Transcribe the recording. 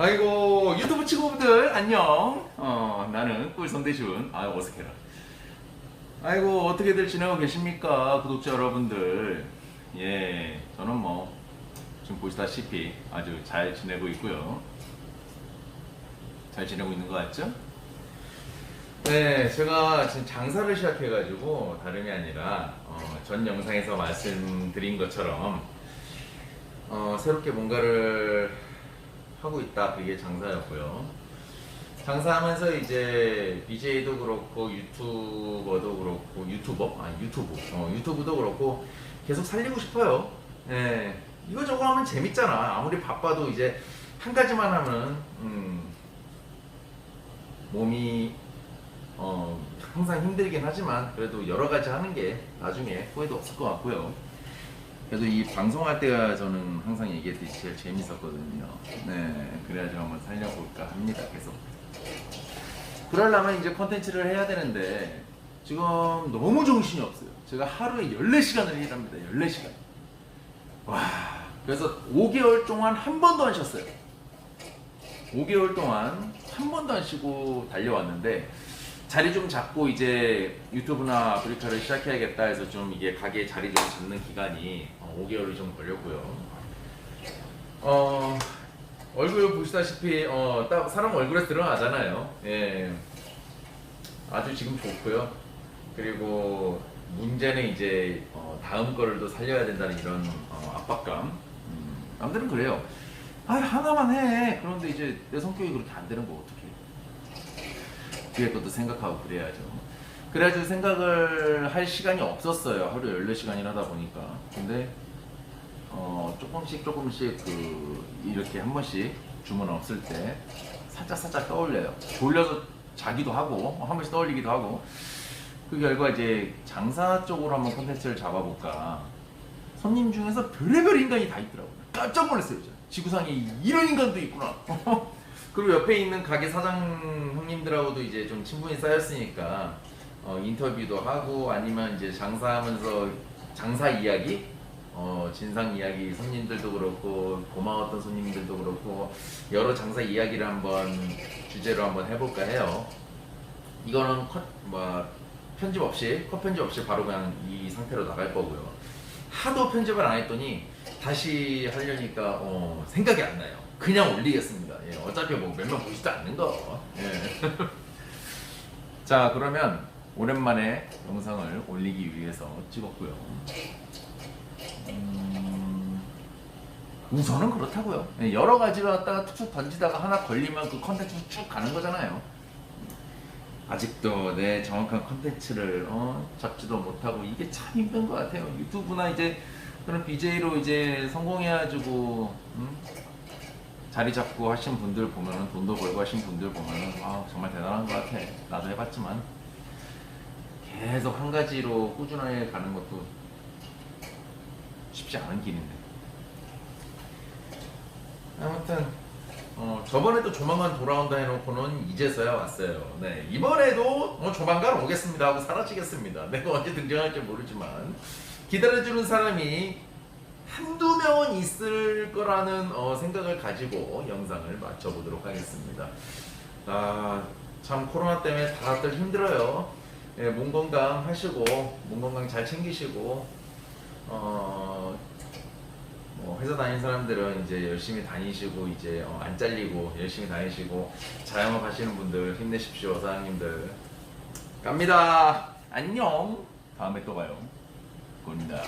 아이고 유튜브 친구분들 안녕. 어 나는 꿀성대준. 아 어색해라. 아이고 어떻게들 지내고 계십니까 구독자 여러분들. 예 저는 뭐 지금 보시다시피 아주 잘 지내고 있고요. 잘 지내고 있는 것 같죠? 네, 제가 지금 장사를 시작해 가지고 다름이 아니라 어, 전 영상에서 말씀드린 것처럼 어, 새롭게 뭔가를 하고 있다. 그게 장사였고요. 장사하면서 이제 BJ도 그렇고 유튜버도 그렇고 유튜버 아 유튜브 어, 유튜브도 그렇고 계속 살리고 싶어요. 예, 이거 저거 하면 재밌잖아. 아무리 바빠도 이제 한 가지만 하면 음, 몸이 어, 항상 힘들긴 하지만 그래도 여러 가지 하는 게 나중에 후회도 없을 것 같고요. 그래도 이 방송할 때가 저는 항상 얘기했듯이 제일 재밌었거든요. 네, 그래야지 한번 살려볼까 합니다. 계속. 그러려면 이제 컨텐츠를 해야 되는데 지금 너무 정신이 없어요. 제가 하루에 14시간을 일합니다. 14시간. 와, 그래서 5개월 동안 한 번도 안 쉬었어요. 5개월 동안 한 번도 안 쉬고 달려왔는데 자리 좀 잡고 이제 유튜브나 아프리카를 시작해야겠다 해서 좀 이게 가게 자리 좀 잡는 기간이 어, 5개월이 좀 걸렸고요. 어, 얼굴 보시다시피 어, 딱 사람 얼굴에 드러나잖아요. 예. 아주 지금 좋고요. 그리고 문제는 이제 어, 다음 거를 또 살려야 된다는 이런 어, 압박감. 음, 남들은 그래요. 아 하나만 해. 그런데 이제 내 성격이 그렇게 안 되는 거 어떡해. 뒤에 것도 생각하고 그래야죠. 그래가지고 생각을 할 시간이 없었어요. 하루 14시간을 하다 보니까. 근데 어, 조금씩 조금씩 그 이렇게 한 번씩 주문 없을 때 살짝 살짝 떠올려요. 졸려서 자기도 하고 한 번씩 떠올리기도 하고 그 결과 이제 장사 쪽으로 한번 콘텐츠를 잡아볼까. 손님 중에서 별의별 인간이 다 있더라고요. 깜짝 놀랐어요. 지구상에 이런 인간도 있구나. 그리고 옆에 있는 가게 사장 형님들하고도 이제 좀 친분이 쌓였으니까 어, 인터뷰도 하고 아니면 이제 장사하면서 장사 이야기, 어, 진상 이야기 손님들도 그렇고 고마웠던 손님들도 그렇고 여러 장사 이야기를 한번 주제로 한번 해볼까 해요. 이거는 컷, 뭐 편집 없이 컷 편집 없이 바로 그냥 이 상태로 나갈 거고요. 하도 편집을 안 했더니 다시 하려니까 어, 생각이 안 나요. 그냥 올리겠습니다. 예, 어차피 뭐 몇 명 보지도 않는 거. 예. 자 그러면 오랜만에 영상을 올리기 위해서 찍었고요. 음, 우선은 그렇다고요. 예, 여러 가지를 갖다가 툭툭 던지다가 하나 걸리면 그 컨텐츠 쭉 가는 거잖아요. 아직도 내 정확한 컨텐츠를 어, 잡지도 못하고 이게 참 힘든 것 같아요. 유튜브나 이제 그런 BJ로 이제 성공해가지고 음? 자리 잡고 하신 분들 보면은 돈도 벌고 하신 분들 보면은 아 정말 대단한 것 같아. 나도 해봤지만 계속 한 가지로 꾸준하게 가는 것도 쉽지 않은 길인데. 아무튼 어, 저번에도 조만간 돌아온다 해놓고는 이제서야 왔어요. 네 이번에도 뭐 조만간 오겠습니다 하고 사라지겠습니다. 내가 언제 등장할지 모르지만 기다려주는 사람이 한두 명은 있을 거라는 어, 생각을 가지고 영상을 맞춰보도록 하겠습니다. 아, 참 코로나 때문에 다들 힘들어요. 예, 몸 건강 하시고 몸 건강 잘 챙기시고 어, 뭐 회사 다니는 사람들은 이제 열심히 다니시고 이제 어, 안 잘리고 열심히 다니시고 자영업 하시는 분들 힘내십시오 사장님들. 갑니다. 안녕. 다음에 또 봐요. 굿나